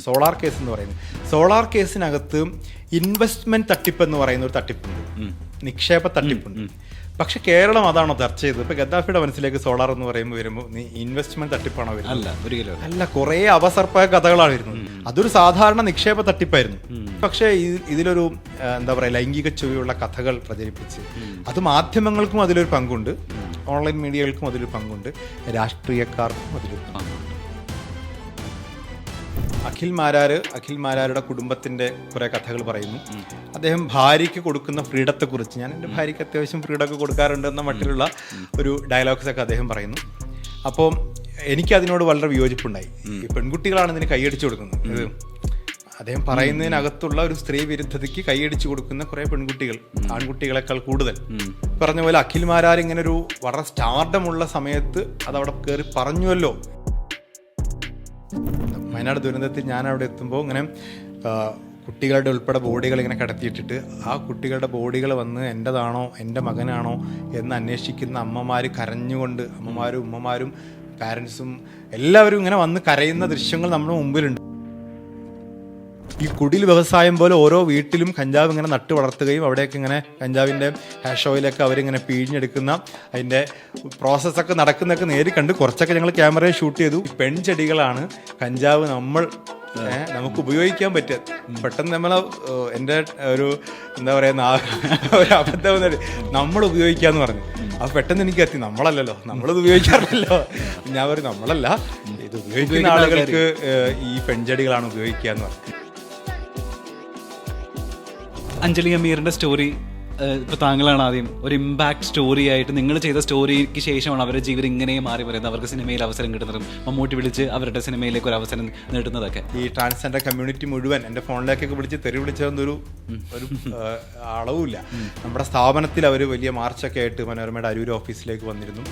Solar case എന്ന് പറയുന്നത്. Solar കേസിനകത്ത് investment തട്ടിപ്പ് എന്ന് പറയുന്ന ഒരു തട്ടിപ്പുണ്ട്. നിക്ഷേപ തട്ടിപ്പുണ്ട്. പക്ഷെ കേരളം അതാണോ ചർച്ച ചെയ്തത്? ഇപ്പൊ ഗദ്ദാഫിയുടെ മനസ്സിലേക്ക് സോളാർ എന്ന് പറയുമ്പോൾ വരുമ്പോൾ നീ ഇൻവെസ്റ്റ്മെന്റ് തട്ടിപ്പാണോ വരുന്നത്? അല്ല കുറെ അവസർപ്പ കഥകളാണ് വരുന്നത്. അതൊരു സാധാരണ നിക്ഷേപ തട്ടിപ്പായിരുന്നു. പക്ഷെ ഇതിലൊരു എന്താ പറയുക ലൈംഗിക ചുവയുള്ള കഥകൾ പ്രചരിപ്പിച്ച് അത് മാധ്യമങ്ങൾക്കും അതിലൊരു പങ്കുണ്ട്. ഓൺലൈൻ മീഡിയകൾക്കും അതിലൊരു പങ്കുണ്ട്. രാഷ്ട്രീയക്കാർക്കും അതിലൊരു പങ്കുണ്ട്. അഖിൽ മാരാര് അഖിൽ മാരാരുടെ കുടുംബത്തിന്റെ കുറെ കഥകൾ പറയുന്നു. അദ്ദേഹം ഭാര്യയ്ക്ക് കൊടുക്കുന്ന ഫ്രീഡത്തെ കുറിച്ച് ഞാൻ എന്റെ ഭാര്യയ്ക്ക് അത്യാവശ്യം ഫ്രീഡമൊക്കെ കൊടുക്കാറുണ്ട് എന്ന മട്ടിലുള്ള ഒരു ഡയലോഗ്സ് ഒക്കെ അദ്ദേഹം പറയുന്നു. അപ്പോൾ എനിക്ക് അതിനോട് വളരെ വിയോജിപ്പുണ്ടായി. ഈ പെൺകുട്ടികളാണ് ഇതിന് കൈയടിച്ചു കൊടുക്കുന്നത്. അദ്ദേഹം പറയുന്നതിനകത്തുള്ള ഒരു സ്ത്രീ വിരുദ്ധതയ്ക്ക് കൈയടിച്ചു കൊടുക്കുന്ന കുറെ പെൺകുട്ടികൾ ആൺകുട്ടികളെക്കാൾ കൂടുതൽ. പറഞ്ഞ പോലെ അഖിൽ മാരാർ ഇങ്ങനെ ഒരു വളരെ സ്റ്റാർഡമുള്ള സമയത്ത് അതവിടെ കയറി പറഞ്ഞുവല്ലോ. വയനാട് ദുരന്തത്തിൽ ഞാൻ അവിടെ എത്തുമ്പോൾ ഇങ്ങനെ കുട്ടികളുടെ ഉൾപ്പെടെ ബോഡികൾ ഇങ്ങനെ കടത്തിയിട്ടിട്ട് ആ കുട്ടികളുടെ ബോഡികൾ വന്ന് എന്റെതാണോ എന്റെ മകനാണോ എന്ന് അന്വേഷിക്കുന്ന അമ്മമാർ കരഞ്ഞുകൊണ്ട് അമ്മമാരും ഉമ്മമാരും പാരൻസും എല്ലാവരും ഇങ്ങനെ വന്ന് കരയുന്ന ദൃശ്യങ്ങൾ നമ്മുടെ മുമ്പിലുണ്ട്. ഈ കുടിൽ വ്യവസായം പോലെ ഓരോ വീട്ടിലും കഞ്ചാവ് ഇങ്ങനെ നട്ടു വളർത്തുകയും അവിടെയൊക്കെ ഇങ്ങനെ കഞ്ചാവിന്റെ ഹാഷ് ഓയിലൊക്കെ അവരിങ്ങനെ പിഴിഞ്ഞെടുക്കുന്ന അതിന്റെ പ്രോസസ്സൊക്കെ നടക്കുന്നതൊക്കെ നേരി കണ്ട് കുറച്ചൊക്കെ ഞങ്ങൾ ക്യാമറയിൽ ഷൂട്ട് ചെയ്തു. പെൺചെടികളാണ് കഞ്ചാവ് നമ്മൾ നമുക്ക് ഉപയോഗിക്കാൻ പറ്റുക. പെട്ടെന്ന് നമ്മളെ എന്റെ ഒരു എന്താ പറയുക ഒരു അബദ്ധം നമ്മൾ ഉപയോഗിക്കാന്ന് പറഞ്ഞു. അപ്പൊ പെട്ടെന്ന് എനിക്ക് എത്തി. നമ്മളല്ലല്ലോ. നമ്മളത് ഉപയോഗിക്കാറില്ലല്ലോ. ഞാൻ പറയും നമ്മളല്ല. ഇത് ഉപയോഗിക്കുന്ന ആളുകൾക്ക് ഈ പെൺചെടികളാണ് ഉപയോഗിക്കുക എന്ന് പറഞ്ഞു. അഞ്ജലി അമീറിന്റെ സ്റ്റോറി ഇപ്പൊ താങ്കളാണ് ആദ്യം ഒരു ഇമ്പാക്ട് സ്റ്റോറി ആയിട്ട് നിങ്ങൾ ചെയ്ത സ്റ്റോറിക്ക് ശേഷമാണ് അവരുടെ ജീവിതം ഇങ്ങനെ മാറി പറയുന്നത് അവർക്ക് സിനിമയിൽ അവസരം കിട്ടുന്നതും മമ്മൂട്ടി വിളിച്ച് അവരുടെ സിനിമയിലേക്ക് ഒരു അവസരം നേടുന്നതൊക്കെ. ഈ ട്രാൻസ്ജെൻഡർ കമ്മ്യൂണിറ്റി മുഴുവൻ എന്റെ ഫോണിലേക്കൊക്കെ വിളിച്ച് തെറി വിളിച്ചതൊന്നൊരു ഒരു അളവില്ല നമ്മുടെ സ്ഥാപനത്തിൽ അവർ വലിയ മാർച്ചൊക്കെ ആയിട്ട് മനോരമയുടെ അരൂർ ഓഫീസിലേക്ക് വന്നിരുന്നു.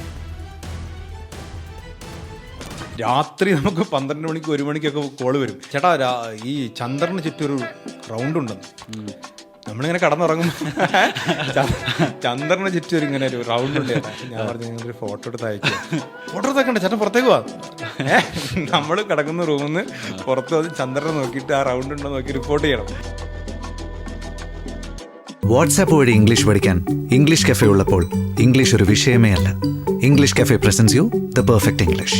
രാത്രി നമുക്ക് പന്ത്രണ്ട് മണിക്ക് ഒരു മണിക്കൊക്കെ കോൾ വരും. ചേട്ടാ ഈ ചന്ദ്രന് ചുറ്റൊരു റൗണ്ട് ഉണ്ടെന്ന്. നമ്മളിങ്ങനെ കടന്നുറങ്ങും ചന്ദ്രനെ ചുറ്റും ഇങ്ങനെ ഒരു റൗണ്ട് ഉണ്ട് ഞാൻ പറഞ്ഞു നിങ്ങളൊരു ഫോട്ടോ എടുത്ത് അയക്കുക ഫോട്ടോ എടുത്തേക്കണ്ട ചേട്ടൻ പുറത്തേക്ക് പോവാ നമ്മൾ കിടക്കുന്ന റൂമിൽ നിന്ന് പുറത്ത് വന്ന് ചന്ദ്രനെ നോക്കിയിട്ട് ആ റൗണ്ട് ഉണ്ടോ നോക്കി റിപ്പോർട്ട് ചെയ്യണം. വാട്സാപ്പ് വഴി ഇംഗ്ലീഷ് പഠിക്കാൻ ഇംഗ്ലീഷ് കഫേ ഉള്ളപ്പോൾ ഇംഗ്ലീഷ് ഒരു വിഷയമേ അല്ല. English cafe presents you the perfect English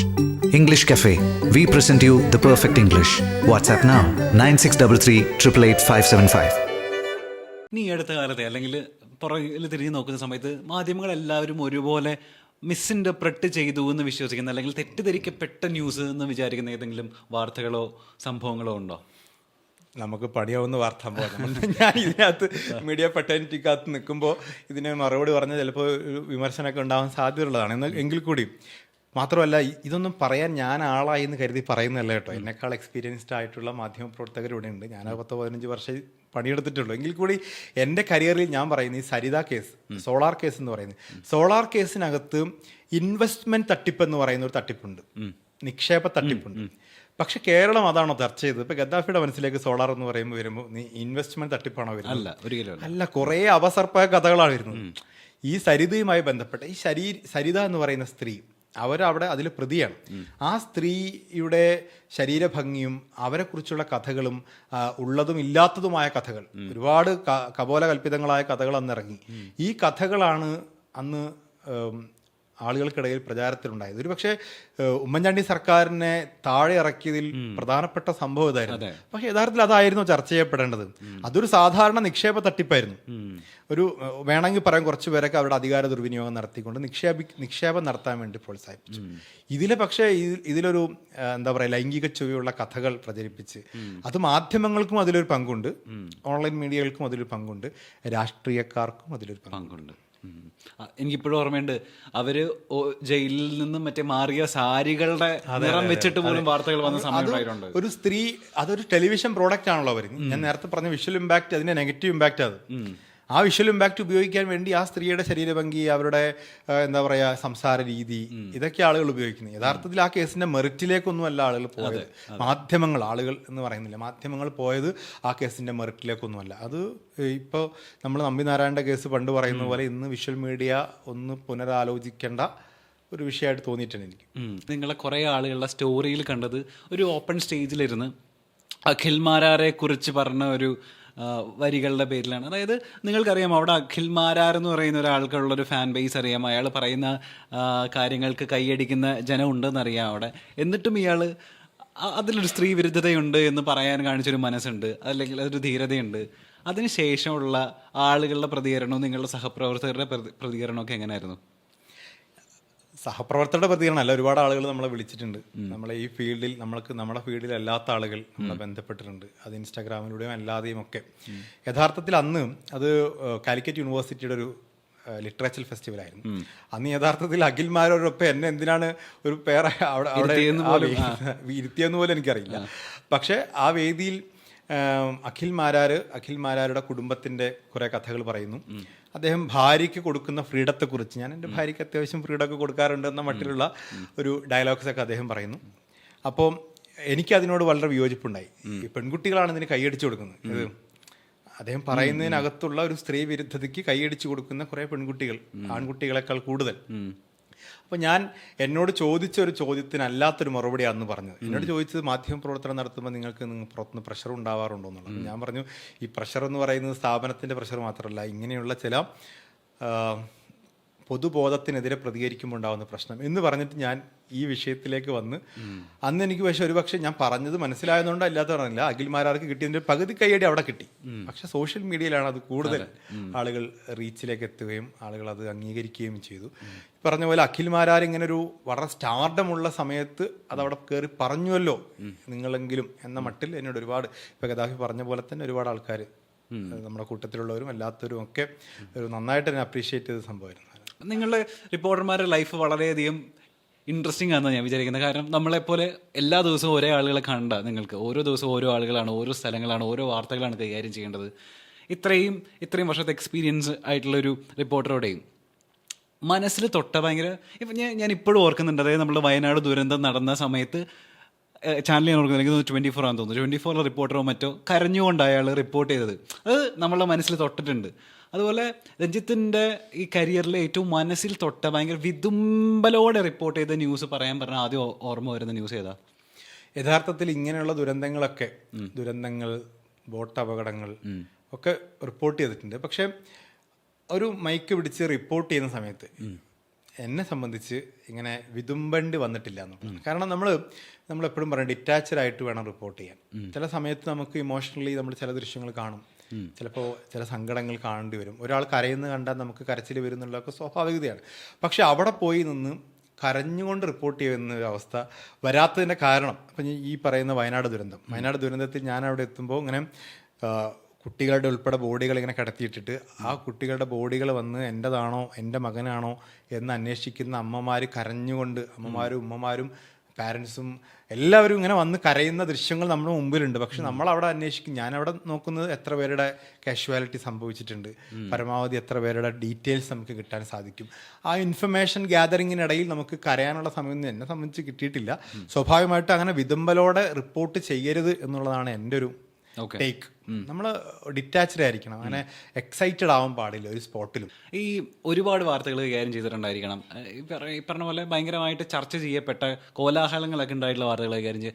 English cafe we present you the perfect English WhatsApp nine six double three triple eight five seven five നീ അടുത്ത കാലത്തെ അല്ലെങ്കിൽ പുറകിൽ തിരിഞ്ഞു നോക്കുന്ന സമയത്ത് മാധ്യമങ്ങൾ എല്ലാവരും ഒരുപോലെ മിസ്ഇന്റർപ്രറ്റ് ചെയ്തു എന്ന് വിശ്വസിക്കുന്ന അല്ലെങ്കിൽ തെറ്റിദ്ധരിക്കപ്പെട്ട ന്യൂസ് എന്ന് വിചാരിക്കുന്ന ഏതെങ്കിലും വാർത്തകളോ സംഭവങ്ങളോ ഉണ്ടോ? നമുക്ക് പണിയാവുന്ന വാർത്ത ഞാൻ ഇതിനകത്ത് മീഡിയ പെട്ടനിറ്റിക്കകത്ത് നിൽക്കുമ്പോൾ ഇതിന് മറുപടി പറഞ്ഞാൽ ചിലപ്പോൾ വിമർശനമൊക്കെ ഉണ്ടാവാൻ സാധ്യതയുള്ളതാണ്. എന്നാൽ എങ്കിൽ കൂടി മാത്രമല്ല ഇതൊന്നും പറയാൻ ഞാൻ ആളായി എന്ന് കരുതി പറയുന്നതല്ല കേട്ടോ. എന്നെക്കാൾ എക്സ്പീരിയൻസ്ഡ് ആയിട്ടുള്ള മാധ്യമപ്രവർത്തകർ ഇവിടെ ഉണ്ട്. ഞാൻ പത്തോ പതിനഞ്ച് വർഷം പണിയെടുത്തിട്ടുള്ളൂ. എങ്കിൽ കൂടി എന്റെ കരിയറിൽ ഞാൻ പറയുന്നത് ഈ സരിത കേസ് സോളാർ കേസ് എന്ന് പറയുന്നത്. സോളാർ കേസിനകത്ത് ഇൻവെസ്റ്റ്മെന്റ് തട്ടിപ്പ് എന്ന് പറയുന്ന ഒരു തട്ടിപ്പുണ്ട്. നിക്ഷേപ തട്ടിപ്പുണ്ട്. പക്ഷെ കേരളം അതാണോ ചർച്ച ചെയ്തത്? ഇപ്പൊ ഗദ്ദാഫിയുടെ മനസ്സിലേക്ക് സോളാർ എന്ന് പറയുമ്പോൾ വരുമ്പോൾ നീ ഇൻവെസ്റ്റ്മെന്റ് തട്ടിപ്പാണോ വരുന്നത്? അല്ല കുറേ അവസർപ്പ കഥകളാണ് വരുന്നത്. ഈ സരിതയുമായി ബന്ധപ്പെട്ട ഈ ശരീ സരിത എന്ന് പറയുന്ന സ്ത്രീ അവരവിടെ അതിൽ പ്രതിയാണ്. ആ സ്ത്രീയുടെ ശരീരഭംഗിയും അവരെക്കുറിച്ചുള്ള കഥകളും ഉള്ളതും ഇല്ലാത്തതുമായ കഥകൾ ഒരുപാട് ക- കപോലകൽപ്പിതങ്ങളായ കഥകൾ അന്നിറങ്ങി. ഈ കഥകളാണ് അന്ന് ആളുകൾക്കിടയിൽ പ്രചാരത്തിലുണ്ടായത്. ഒരു പക്ഷേ ഉമ്മൻചാണ്ടി സർക്കാരിനെ താഴെ ഇറക്കിയതിൽ പ്രധാനപ്പെട്ട സംഭവം ഇതായിരുന്നു. പക്ഷെ യഥാർത്ഥത്തിൽ അതായിരുന്നു ചർച്ച ചെയ്യപ്പെടേണ്ടത്. അതൊരു സാധാരണ നിക്ഷേപ തട്ടിപ്പായിരുന്നു. ഒരു വേണമെങ്കിൽ പറയാൻ കുറച്ച് പേരൊക്കെ അവരുടെ അധികാര ദുർവിനിയോഗം നടത്തിക്കൊണ്ട് നിക്ഷേപി നിക്ഷേപം നടത്താൻ വേണ്ടി പ്രോത്സാഹിപ്പിച്ചു. ഇതിലെ പക്ഷേ ഇതിലൊരു എന്താ പറയുക ലൈംഗിക ചുവയുള്ള കഥകൾ പ്രചരിപ്പിച്ച് അത് മാധ്യമങ്ങൾക്കും അതിലൊരു പങ്കുണ്ട്. ഓൺലൈൻ മീഡിയകൾക്കും അതിലൊരു പങ്കുണ്ട്. രാഷ്ട്രീയക്കാർക്കും അതിലൊരു പങ്കുണ്ട്. എനിക്കിപ്പോഴും ഓർമ്മയുണ്ട്. അവർ ജയിലിൽ നിന്നും മറ്റേ മാറിയ സാരികളുടെ നിറം വെച്ചിട്ട് പോലും വാർത്തകൾ വന്ന സമയം ഒരു സ്ത്രീ അതൊരു ടെലിവിഷൻ പ്രോഡക്റ്റ് ആണല്ലോ അവർ ഞാൻ നേരത്തെ പറഞ്ഞ വിഷ്വൽ ഇമ്പാക്ട് അതിന്റെ നെഗറ്റീവ് ഇമ്പാക്റ്റ് അത്. ആ വിഷ്വൽ ഇമ്പാക്ട് ഉപയോഗിക്കാൻ വേണ്ടി ആ സ്ത്രീയുടെ ശരീരഭംഗി അവരുടെ എന്താ പറയുക സംസാര രീതി ഇതൊക്കെ ആളുകൾ ഉപയോഗിക്കുന്നത് യഥാർത്ഥത്തിൽ ആ കേസിന്റെ മെറിറ്റിലേക്കൊന്നും അല്ല ആളുകൾ പോയത്. മാധ്യമങ്ങൾ ആളുകൾ എന്ന് പറയുന്നില്ല. മാധ്യമങ്ങൾ പോയത് ആ കേസിന്റെ മെറിറ്റിലേക്കൊന്നും അല്ല അത് ഇപ്പോൾ നമ്മൾ നമ്പി നാരായണന്റെ കേസ് പണ്ട് പറയുന്ന പോലെ ഇന്ന് വിഷ്വൽ മീഡിയ ഒന്ന് പുനരാലോചിക്കേണ്ട ഒരു വിഷയമായിട്ട് തോന്നിയിട്ടുണ്ട് എനിക്ക്. നിങ്ങളെ കുറേ ആളുകളുടെ സ്റ്റോറിയിൽ കണ്ടത് ഒരു ഓപ്പൺ സ്റ്റേജിലിരുന്ന് അഖിൽ മാരാരെ കുറിച്ച് പറഞ്ഞ ഒരു വരികളുടെ പേരിലാണ്. അതായത് നിങ്ങൾക്കറിയാം അവിടെ അഖിൽ മാരാർ എന്ന് പറയുന്ന ഒരാൾക്കുള്ളൊരു ഫാൻ ബേസ് അറിയാം. അയാൾ പറയുന്ന കാര്യങ്ങൾക്ക് കൈയടിക്കുന്ന ജനം ഉണ്ടെന്നറിയാം അവിടെ. എന്നിട്ടും ഇയാൾ അതിലൊരു സ്ത്രീ വിരുദ്ധതയുണ്ട് എന്ന് പറയാൻ കാണിച്ചൊരു മനസ്സുണ്ട്. അല്ലെങ്കിൽ അതൊരു ധീരതയുണ്ട്. അതിനുശേഷമുള്ള ആളുകളുടെ പ്രതികരണവും നിങ്ങളുടെ സഹപ്രവർത്തകരുടെ പ്രതി- പ്രതികരണമൊക്കെ എങ്ങനെയായിരുന്നു? സഹപ്രവർത്തകരുടെ പ്രതികരണം അല്ല ഒരുപാട് ആളുകൾ നമ്മളെ വിളിച്ചിട്ടുണ്ട്. നമ്മളെ ഈ ഫീൽഡിൽ നമ്മൾക്ക് നമ്മുടെ ഫീൽഡിൽ അല്ലാത്ത ആളുകൾ നമ്മളെ ബന്ധപ്പെട്ടിട്ടുണ്ട്. അത് ഇൻസ്റ്റാഗ്രാമിലൂടെയും അല്ലാതെയും ഒക്കെ. യഥാർത്ഥത്തിൽ അന്ന് അത് കാലിക്കറ്റ് യൂണിവേഴ്സിറ്റിയുടെ ഒരു ലിറ്ററേച്ചർ ഫെസ്റ്റിവൽ ആയിരുന്നു. അന്ന് യഥാർത്ഥത്തിൽ അഖിൽമാരോടൊപ്പം എന്നെ എന്തിനാണ് ഒരു പേര് അവിടെ അവിടെ ഇരുത്തിയെന്ന് പോലും എനിക്കറിയില്ല. പക്ഷേ ആ വേദിയിൽ അഖിൽ മാരാർ അഖിൽ മാരാരുടെ കുടുംബത്തിന്റെ കുറെ കഥകൾ പറയുന്നു. അദ്ദേഹം ഭാര്യയ്ക്ക് കൊടുക്കുന്ന ഫ്രീഡത്തെക്കുറിച്ച് ഞാൻ എന്റെ ഭാര്യയ്ക്ക് അത്യാവശ്യം ഫ്രീഡം ഒക്കെ കൊടുക്കാറുണ്ട് എന്ന മട്ടിലുള്ള ഒരു ഡയലോഗ്സ് ഒക്കെ അദ്ദേഹം പറയുന്നു. അപ്പോൾ എനിക്ക് അതിനോട് വളരെ വിയോജിപ്പുണ്ടായി. ഈ പെൺകുട്ടികളാണ് ഇതിന് കൈയടിച്ചു കൊടുക്കുന്നത്. ഇത് അദ്ദേഹം പറയുന്നതിനകത്തുള്ള ഒരു സ്ത്രീ വിരുദ്ധതയ്ക്ക് കൈയടിച്ചു കൊടുക്കുന്ന കുറെ പെൺകുട്ടികൾ ആൺകുട്ടികളെക്കാൾ കൂടുതൽ. അപ്പൊ ഞാൻ എന്നോട് ചോദിച്ച ഒരു ചോദ്യത്തിന് അല്ലാത്തൊരു മറുപടിയാണ് അന്ന് പറഞ്ഞത് എന്നോട് ചോദിച്ചത് മാധ്യമ പ്രവർത്തനം നടത്തുമ്പോൾ നിങ്ങൾക്ക് നിങ്ങൾ പുറത്തുനിന്ന് പ്രഷർ ഉണ്ടാവാറുണ്ടോ എന്നുള്ളത്. ഞാൻ പറഞ്ഞു ഈ പ്രഷർ എന്ന് പറയുന്നത് സ്ഥാപനത്തിന്റെ പ്രഷർ മാത്രമല്ല ഇങ്ങനെയുള്ള ചില പൊതുബോധത്തിനെതിരെ പ്രതികരിക്കുമ്പോൾ ഉണ്ടാകുന്ന പ്രശ്നം എന്ന് പറഞ്ഞിട്ട് ഞാൻ ഈ വിഷയത്തിലേക്ക് വന്ന് അന്ന് എനിക്ക് പക്ഷെ ഒരുപക്ഷെ ഞാൻ പറഞ്ഞത് മനസ്സിലായതുകൊണ്ട് അല്ലാത്ത പറഞ്ഞില്ല. അഖിൽമാരാർക്ക് കിട്ടിയതിന്റെ പകുതി കൈയടി അവിടെ കിട്ടി. പക്ഷെ സോഷ്യൽ മീഡിയയിലാണ് അത് കൂടുതൽ ആളുകൾ റീച്ചിലേക്ക് എത്തുകയും ആളുകൾ അത് അംഗീകരിക്കുകയും ചെയ്തു. പറഞ്ഞ പോലെ അഖിൽമാരാർ ഇങ്ങനെ ഒരു വളരെ സ്റ്റാർഡമുള്ള സമയത്ത് അത് അവിടെ കയറി പറഞ്ഞുവല്ലോ നിങ്ങളെങ്കിലും എന്ന മട്ടിൽ എന്നോട് ഒരുപാട് ഇപ്പൊ ഗദാഫി പറഞ്ഞ പോലെ തന്നെ ഒരുപാട് ആൾക്കാർ നമ്മുടെ കൂട്ടത്തിലുള്ളവരും അല്ലാത്തവരും ഒക്കെ ഒരു നന്നായിട്ട് തന്നെ അപ്രീഷിയേറ്റ് ചെയ്ത സംഭവമായിരുന്നു. നിങ്ങളുടെ റിപ്പോർട്ടർമാരുടെ ലൈഫ് വളരെയധികം ഇൻട്രസ്റ്റിംഗ് ആണെന്ന് ഞാൻ വിചാരിക്കുന്നത്. കാരണം നമ്മളെപ്പോലെ എല്ലാ ദിവസവും ഒരേ ആളുകളെ കണ്ട നിങ്ങൾക്ക് ഓരോ ദിവസവും ഓരോ ആളുകളാണ് ഓരോ സ്ഥലങ്ങളാണ് ഓരോ വാർത്തകളാണ് കൈകാര്യം ചെയ്യേണ്ടത്. ഇത്രയും ഇത്രയും വർഷത്തെ എക്സ്പീരിയൻസ് ആയിട്ടുള്ള ഒരു റിപ്പോർട്ടറോടെയും മനസ്സിൽ തൊട്ട ഭയങ്കര ഇപ്പം ഞാൻ ഞാൻ ഇപ്പോഴും ഓർക്കുന്നുണ്ട്. അതായത് നമ്മൾ വയനാട് ദുരന്തം നടന്ന സമയത്ത് ചാനൽ ഞാൻ ഓർക്കുന്നത് എനിക്ക് ട്വന്റി ഫോർ ആണെന്ന് തോന്നുന്നു. ട്വന്റി ഫോറിലെ റിപ്പോർട്ടറോ മറ്റോ കരഞ്ഞുകൊണ്ട് അയാൾ റിപ്പോർട്ട് ചെയ്തത്. അത് നമ്മളെ മനസ്സിൽ തൊട്ടിട്ടുണ്ട്. അതുപോലെ രഞ്ജിത്തിന്റെ ഈ കരിയറിലെ ഏറ്റവും മനസ്സിൽ തൊട്ട ഭയങ്കര വിതുമ്പലോടെ റിപ്പോർട്ട് ചെയ്ത ന്യൂസ് പറയാൻ പറഞ്ഞാൽ ആദ്യം ഓർമ്മ വരുന്ന ന്യൂസ് ഏതാ? യഥാർത്ഥത്തിൽ ഇങ്ങനെയുള്ള ദുരന്തങ്ങളൊക്കെ ദുരന്തങ്ങൾ ബോട്ട് അപകടങ്ങൾ ഒക്കെ റിപ്പോർട്ട് ചെയ്തിട്ടുണ്ട്. പക്ഷേ ഒരു മൈക്ക് പിടിച്ച് റിപ്പോർട്ട് ചെയ്യുന്ന സമയത്ത് എന്നെ സംബന്ധിച്ച് ഇങ്ങനെ വിതുമ്പണ്ടി വന്നിട്ടില്ല എന്നുള്ളതാണ് കാരണം നമ്മൾ നമ്മൾ എപ്പോഴും പറയും ഡിറ്റാച്ചഡ് ആയിട്ട് വേണം റിപ്പോർട്ട് ചെയ്യാൻ. ചില സമയത്ത് നമുക്ക് ഇമോഷണലി നമ്മൾ ചില ദൃശ്യങ്ങൾ കാണും. ചിലപ്പോൾ ചില സങ്കടങ്ങൾ കാണേണ്ടി വരും. ഒരാൾ കരയുന്ന കണ്ടാൽ നമുക്ക് കരച്ചിൽ വരുന്നുള്ളതൊക്കെ സ്വാഭാവികതയാണ്. പക്ഷെ അവിടെ പോയി നിന്ന് കരഞ്ഞുകൊണ്ട് റിപ്പോർട്ട് ചെയ്യുന്ന ഒരു അവസ്ഥ വരാത്തതിന്റെ കാരണം അപ്പം ഈ- പറയുന്ന വയനാട് ദുരന്തം. വയനാട് ദുരന്തത്തിൽ ഞാൻ അവിടെ എത്തുമ്പോൾ ഇങ്ങനെ കുട്ടികളുടെ ഉൾപ്പെടെ ബോഡികൾ ഇങ്ങനെ കിടത്തിയിട്ടിട്ട് ആ കുട്ടികളുടെ ബോഡികൾ വന്ന് എന്റെതാണോ എന്റെ മകനാണോ എന്ന് അന്വേഷിക്കുന്ന അമ്മമാർ കരഞ്ഞുകൊണ്ട് അമ്മമാരും ഉമ്മമാരും പാരൻസും എല്ലാവരും ഇങ്ങനെ വന്ന് കരയുന്ന ദൃശ്യങ്ങൾ നമ്മുടെ മുമ്പിലുണ്ട്. പക്ഷെ നമ്മൾ അവിടെ അന്വേഷിക്കും. ഞാൻ അവിടെ നോക്കുന്നത് എത്ര പേരുടെ കാഷ്വാലിറ്റി സംഭവിച്ചിട്ടുണ്ട്. പരമാവധി എത്ര പേരുടെ ഡീറ്റെയിൽസ് നമുക്ക് കിട്ടാൻ സാധിക്കും. ആ ഇൻഫർമേഷൻ ഗ്യാതറിങ്ങിനിടയിൽ നമുക്ക് കരയാനുള്ള സമയം എന്നെ സംബന്ധിച്ച് കിട്ടിയിട്ടില്ല. സ്വാഭാവികമായിട്ട് അങ്ങനെ വിതുമ്പലോടെ റിപ്പോർട്ട് ചെയ്യരുത് എന്നുള്ളതാണ് എന്റെ ഒരു. ടേക്ക് നമ്മൾ ഡിറ്റാച്ച്ഡ് ആയിരിക്കണം. അങ്ങനെ എക്സൈറ്റഡ് ആവാൻ പാടില്ല ഒരു സ്പോട്ടിലും ഈ ഒരുപാട് വാർത്തകൾ കൈകാര്യം ചെയ്തിട്ടുണ്ടായിരിക്കണം. ഈ പറ- പറഞ്ഞ പോലെ ഭയങ്കരമായിട്ട് ചർച്ച ചെയ്യപ്പെട്ട കോലാഹലങ്ങളൊക്കെ ഉണ്ടായിട്ടുള്ള വാർത്തകൾ കൈകാര്യം ചെയ്ത്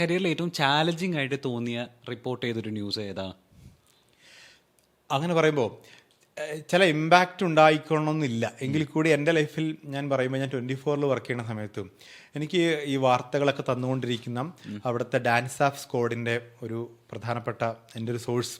കരിയറിൽ ഏറ്റവും ചാലഞ്ചിങ് ആയിട്ട് തോന്നിയ റിപ്പോർട്ട് ചെയ്തൊരു ന്യൂസ് ഏതാ? അങ്ങനെ പറയുമ്പോൾ ചില ഇമ്പാക്റ്റ് ഉണ്ടായിക്കൊള്ളണമെന്നില്ല എങ്കിൽ കൂടി എന്റെ ലൈഫിൽ ഞാൻ പറയുമ്പോൾ ഞാൻ ട്വന്റി ഫോറിൽ വർക്ക് ചെയ്യുന്ന സമയത്ത് എനിക്ക് ഈ വാർത്തകളൊക്കെ തന്നുകൊണ്ടിരിക്കുന്ന അവിടുത്തെ ഡാൻസ് ആഫ് സ്കോഡിന്റെ ഒരു പ്രധാനപ്പെട്ട എന്റെ ഒരു സോഴ്സ്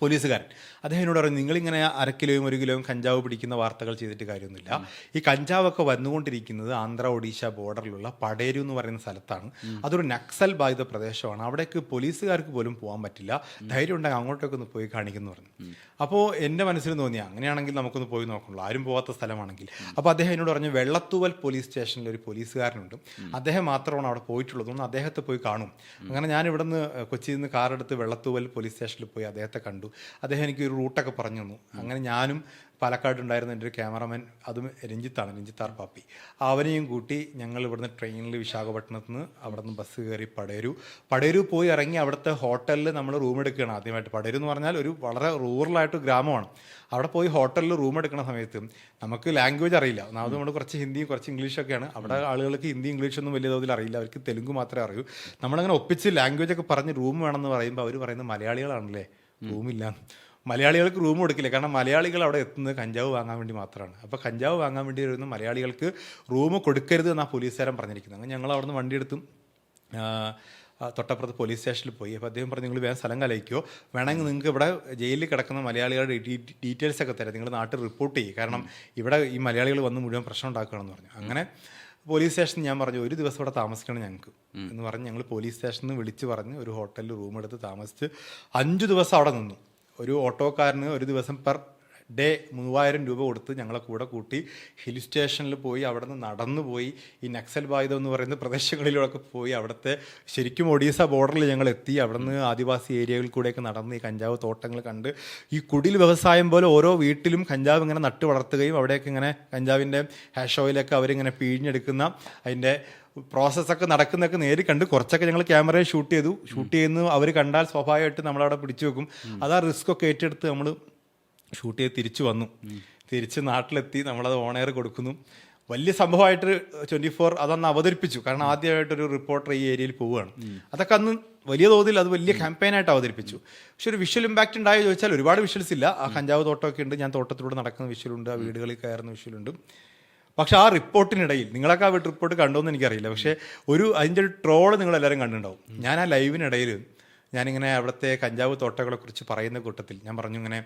പോലീസുകാരൻ. അദ്ദേഹം എന്നോട് പറഞ്ഞു നിങ്ങളിങ്ങനെ അര കിലോയും ഒരു കിലോയും കഞ്ചാവ് പിടിക്കുന്ന വാർത്തകൾ ചെയ്തിട്ട് കാര്യമൊന്നുമില്ല. ഈ കഞ്ചാവൊക്കെ വന്നുകൊണ്ടിരിക്കുന്നത് ആന്ധ്ര ഒഡീഷ ബോർഡറിലുള്ള പടേരു എന്ന് പറയുന്ന സ്ഥലത്താണ്. അതൊരു നക്സൽ ബാധിത പ്രദേശമാണ്. അവിടേക്ക് പോലീസുകാർക്ക് പോലും പോകാൻ പറ്റില്ല. ധൈര്യം ഉണ്ടെങ്കിൽ അങ്ങോട്ടൊക്കെ ഒന്ന് പോയി കാണിക്കുന്നു പറഞ്ഞു. അപ്പോൾ എന്റെ മനസ്സിൽ തോന്നി അങ്ങനെയാണെങ്കിൽ നമുക്കൊന്ന് പോയി നോക്കണല്ലോ. ആരും പോകാത്ത സ്ഥലമാണെങ്കിൽ. അപ്പോൾ അദ്ദേഹം എന്നോട് പറഞ്ഞു വെള്ളത്തൂവൽ പോലീസ് സ്റ്റേഷനിൽ ഒരു പോലീസുകാരനുണ്ട്. അദ്ദേഹം മാത്രമാണ് അവിടെ പോയിട്ടുള്ളത്. ഒന്ന് അദ്ദേഹത്തെ പോയി കാണും. അങ്ങനെ ഞാൻ ഇവിടുന്ന് കൊച്ചിയിൽ നിന്ന് കാറെടുത്ത് വെള്ളത്തൂവൽ പോലീസ് സ്റ്റേഷനിൽ പോയി അദ്ദേഹത്തെ കണ്ടു. കണ്ടു. അദ്ദേഹം എനിക്ക് ഒരു റൂട്ടൊക്കെ പറഞ്ഞു തന്നു. അങ്ങനെ ഞാനും പാലക്കാട് ഉണ്ടായിരുന്ന എന്റെ ഒരു ക്യാമറമാൻ അതും രഞ്ജിത്താണ് രഞ്ജിത്ത് ആർ പാപ്പി. അവനെയും കൂട്ടി ഞങ്ങൾ ഇവിടുന്ന് ട്രെയിനിൽ വിശാഖപട്ടണത്ത് നിന്ന് അവിടെ നിന്ന് ബസ് കയറി പടയരു പടയരു പോയി ഇറങ്ങി അവിടുത്തെ ഹോട്ടലിൽ നമ്മൾ റൂം എടുക്കുകയാണ് ആദ്യമായിട്ട്. പടയരു എന്ന് പറഞ്ഞാൽ ഒരു വളരെ റൂറലായിട്ട് ഗ്രാമമാണ്. അവിടെ പോയി ഹോട്ടലിൽ റൂം എടുക്കുന്ന സമയത്ത് നമുക്ക് ലാംഗ്വേജ് അറിയില്ല. ഒന്നാമത് നമ്മൾ കുറച്ച് ഹിന്ദിയും കുറച്ച് ഇംഗ്ലീഷൊക്കെയാണ് അവിടെ ആളുകൾക്ക് ഹിന്ദി ഇംഗ്ലീഷൊന്നും വലിയ തോതിൽ അറിയില്ല. അവർക്ക് തെലുങ്ക് മാത്രമേ അറിയൂ. നമ്മളങ്ങനെ ഒപ്പിച്ച് ലാംഗ്വേജ് ഒക്കെ പറഞ്ഞ് റൂം വേണമെന്ന് പറയുമ്പോൾ അവർ പറയുന്നത് മലയാളികളാണല്ലേ? റൂമില്ല. മലയാളികൾക്ക് റൂം കൊടുക്കില്ല. കാരണം മലയാളികൾ അവിടെ എത്തുന്നത് കഞ്ചാവ് വാങ്ങാൻ വേണ്ടി മാത്രമാണ്. അപ്പോൾ കഞ്ചാവ് വാങ്ങാൻ വേണ്ടി വരുന്ന മലയാളികൾക്ക് റൂം കൊടുക്കരുത് എന്നാണ് പോലീസുകാരൻ പറഞ്ഞിരിക്കുന്നത്. അങ്ങനെ ഞങ്ങൾ അവിടുന്ന് വണ്ടിയെടുത്തും തൊട്ടപ്പുറത്ത് പോലീസ് സ്റ്റേഷനിൽ പോയി. അപ്പോൾ അദ്ദേഹം പറഞ്ഞു നിങ്ങൾ വേഗം സ്ഥലം കലയിക്കോ. വേണമെങ്കിൽ നിങ്ങൾക്ക് ഇവിടെ ജയിലിൽ കിടക്കുന്ന മലയാളികളുടെ ഡീറ്റെയിൽസ് ഒക്കെ തരാം. നിങ്ങൾ നാട്ടിൽ റിപ്പോർട്ട് ചെയ്യും. കാരണം ഇവിടെ ഈ മലയാളികൾ വന്ന് മുഴുവൻ പ്രശ്നം ഉണ്ടാക്കുകയാണെന്ന് പറഞ്ഞു. അങ്ങനെ പോലീസ് സ്റ്റേഷനിൽ ഞാൻ പറഞ്ഞു ഒരു ദിവസം ഇവിടെ താമസിക്കണം ഞങ്ങൾക്ക്. എന്ന് പറഞ്ഞ് ഞങ്ങൾ പോലീസ് സ്റ്റേഷനിൽ നിന്ന് വിളിച്ച് പറഞ്ഞ് ഒരു ഹോട്ടലിൽ റൂം എടുത്ത് താമസിച്ച് അഞ്ച് ദിവസം അവിടെ നിന്നു. ഒരു ഓട്ടോക്കാരന് ഒരു ദിവസം പെർ ഡേ മൂവായിരം രൂപ കൊടുത്ത് ഞങ്ങളെ കൂടെ കൂട്ടി ഹിൽ സ്റ്റേഷനിൽ പോയി അവിടെ നിന്ന് നടന്നു പോയി. ഈ നക്സൽ ബാധിതം എന്ന് പറയുന്ന പ്രദേശങ്ങളിലൂടെയൊക്കെ പോയി അവിടുത്തെ ശരിക്കും ഒഡീസ ബോർഡറിൽ ഞങ്ങൾ എത്തി. അവിടെ നിന്ന് ആദിവാസി ഏരിയകളിൽ കൂടെയൊക്കെ നടന്ന് ഈ കഞ്ചാവ് തോട്ടങ്ങൾ കണ്ട് ഈ കുടിൽ വ്യവസായം പോലെ ഓരോ വീട്ടിലും കഞ്ചാവ് ഇങ്ങനെ നട്ടു വളർത്തുകയും അവിടെയൊക്കെ ഇങ്ങനെ കഞ്ചാവിന്റെ ഹാഷ് ഓയിലൊക്കെ അവരിങ്ങനെ പിഴിഞ്ഞെടുക്കുന്ന അതിന്റെ പ്രോസസ്സൊക്കെ നടക്കുന്നതൊക്കെ നേരി കണ്ട് കുറച്ചൊക്കെ ഞങ്ങൾ ക്യാമറയിൽ ഷൂട്ട് ചെയ്തു. ഷൂട്ട് ചെയ്യുന്നു അവർ കണ്ടാൽ സ്വാഭാവികമായിട്ട് നമ്മളവിടെ പിടിച്ചു വെക്കും. അതാ ആ റിസ്ക് ഒക്കെ ഏറ്റെടുത്ത് നമ്മൾ ഷൂട്ട് ചെയ്ത് തിരിച്ചു വന്നു. തിരിച്ച് നാട്ടിലെത്തി നമ്മളത് ഓണയർ കൊടുക്കുന്നു. വലിയ സംഭവമായിട്ട് ട്വന്റി ഫോർ അതന്ന് അവതരിപ്പിച്ചു. കാരണം ആദ്യമായിട്ടൊരു റിപ്പോർട്ടർ ഈ ഏരിയയിൽ പോവുകയാണ്. അതൊക്കെ അന്ന് വലിയ തോതിൽ അത് വലിയ ക്യാമ്പയിനായിട്ട് അവതരിപ്പിച്ചു. പക്ഷെ ഒരു വിഷ്വൽ ഇമ്പാക്റ്റ് ഉണ്ടായോ ചോദിച്ചാൽ ഒരുപാട് വിഷ്വൽസ് ഇല്ല. ആ കഞ്ചാവ് തോട്ടമൊക്കെ ഉണ്ട് ഞാൻ തോട്ടത്തിലൂടെ നടക്കുന്ന വിഷ്വലുണ്ട് ആ വീടുകളിൽ കയറുന്ന വിഷ്വലുണ്ട് പക്ഷെ ആ റിപ്പോർട്ടിനിടയിൽ നിങ്ങളൊക്കെ ആ റിപ്പോർട്ട് കണ്ടോന്ന് എനിക്കറിയില്ല. പക്ഷേ ഒരു അതിന്റെ ഒരു ട്രോൾ നിങ്ങളെല്ലാവരും കണ്ടിട്ടുണ്ടാവും. ഞാൻ ആ ലൈവിനിടയിൽ ഞാനിങ്ങനെ അവിടുത്തെ കഞ്ചാവ് തോട്ടങ്ങളെ കുറിച്ച് പറയുന്ന കൂട്ടത്തിൽ ഞാൻ പറഞ്ഞു ഇങ്ങനെ